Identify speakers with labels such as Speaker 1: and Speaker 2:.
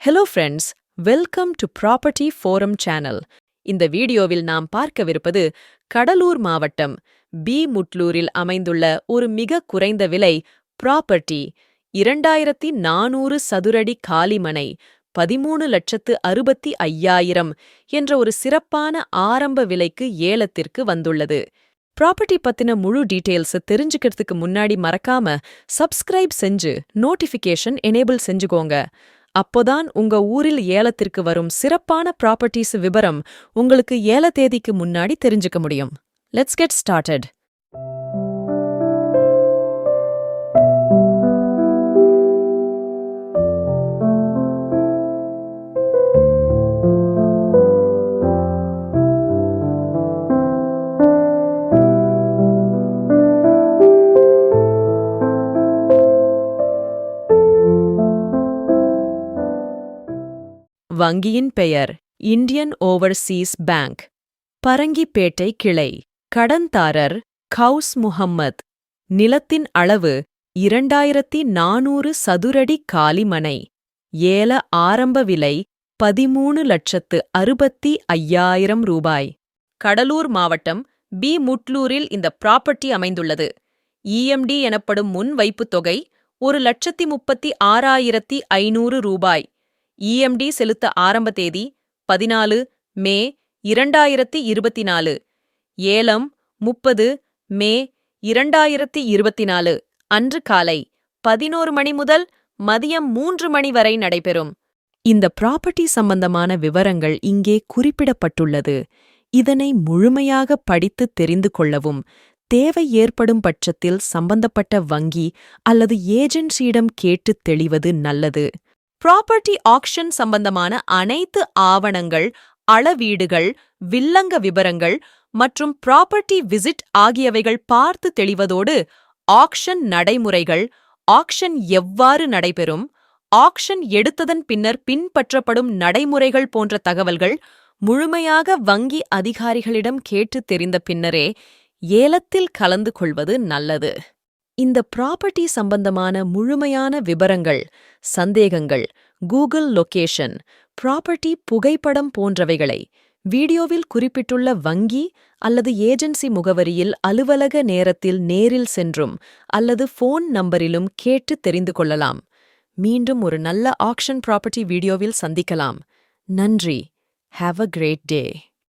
Speaker 1: Hello friends welcome to property forum channel இந்த வீடியோவில் நாம் பார்க்கவிருப்பது கடலூர் மாவட்டம் பி. முட்லூரில் அமைந்துள்ள ஒரு மிக குறைந்த விலை ப்ராப்பர்ட்டி இரண்டாயிரத்தி நானூறு சதுரடி காலிமனை பதிமூணு லட்சத்து அறுபத்தி ஐயாயிரம் என்ற ஒரு சிறப்பான ஆரம்ப விலைக்கு ஏலத்திற்கு வந்துள்ளது. ப்ராப்பர்ட்டி பத்தின முழு டீட்டெயில்ஸ் தெரிஞ்சுக்கிறதுக்கு முன்னாடி மறக்காம சப்ஸ்கிரைப் செஞ்சு நோட்டிஃபிகேஷன் எனேபிள் செஞ்சுக்கோங்க. அப்போதான் உங்க ஊரில் ஏலத்திற்கு வரும் சிறப்பான ப்ராப்பர்ட்டிஸ் விபரம் உங்களுக்கு ஏல தேதிக்கு முன்னாடி தெரிஞ்சுக்க முடியும். லெட்ஸ் கெட் ஸ்டார்டட் வங்கியின் பெயர் இந்தியன் ஓவர்சீஸ் பேங்க். பரங்கிப்பேட்டை கிளை. கடன்தாரர் கவுஸ் முஹம்மத். நிலத்தின் அளவு இரண்டாயிரத்தி நானூறு சதுரடி காலிமனை. ஏல ஆரம்ப விலை பதிமூணு லட்சத்து அறுபத்தி ஐயாயிரம் ரூபாய். கடலூர் மாவட்டம் பி. முட்லூரில் இந்த ப்ராப்பர்ட்டி அமைந்துள்ளது. இஎம்டி எனப்படும் முன்வைப்புத் தொகை ஒரு லட்சத்தி முப்பத்தி ஆறாயிரத்தி ஐநூறு ரூபாய். இஎம்டி செலுத்த ஆரம்ப தேதி பதினாலு மே இரண்டாயிரத்தி இருபத்தி நாலு. ஏலம் முப்பது மே இரண்டாயிரத்தி இருபத்தி நாலு. அன்று காலை பதினோரு மணி முதல் மதியம் மூன்று மணி வரை நடைபெறும். இந்த ப்ராப்பர்ட்டி சம்பந்தமான விவரங்கள் இங்கே குறிப்பிடப்பட்டுள்ளது. இதனை முழுமையாக படித்து தெரிந்து கொள்ளவும் தேவை ஏற்படும் பட்சத்தில் சம்பந்தப்பட்ட வங்கி அல்லது ஏஜென்சியிடம் கேட்டு தெளிவது நல்லது. ப்ராப்பர்ட்டி ஆக்ஷன் சம்பந்தமான அனைத்து ஆவணங்கள் அளவீடுகள் வில்லங்க விபரங்கள் மற்றும் ப்ராப்பர்ட்டி விசிட் ஆகியவைகள் பார்த்து தெளிவதோடு ஆக்ஷன் நடைமுறைகள் ஆக்ஷன் எவ்வாறு நடைபெறும் ஆக்ஷன் எடுத்ததன் பின்னர் பின்பற்றப்படும் நடைமுறைகள் போன்ற தகவல்கள் முழுமையாக வங்கி அதிகாரிகளிடம் கேட்டு தெரிந்த பின்னரே ஏலத்தில் கலந்து கொள்வது நல்லது. இந்த ப்ராப்பர்ட்டி சம்பந்தமான முழுமையான விபரங்கள் சந்தேகங்கள் கூகுள் லொகேஷன் ப்ராப்பர்ட்டி புகைப்படம் போன்றவைகளை வீடியோவில் குறிப்பிட்டுள்ள வங்கி அல்லது ஏஜென்சி முகவரியில் அலுவலக நேரத்தில் நேரில் சென்றும் அல்லது ஃபோன் நம்பரிலும் கேட்டு தெரிந்து கொள்ளலாம். மீண்டும் ஒரு நல்ல ஆக்ஷன் ப்ராப்பர்ட்டி வீடியோவில் சந்திக்கலாம். நன்றி. Have a great day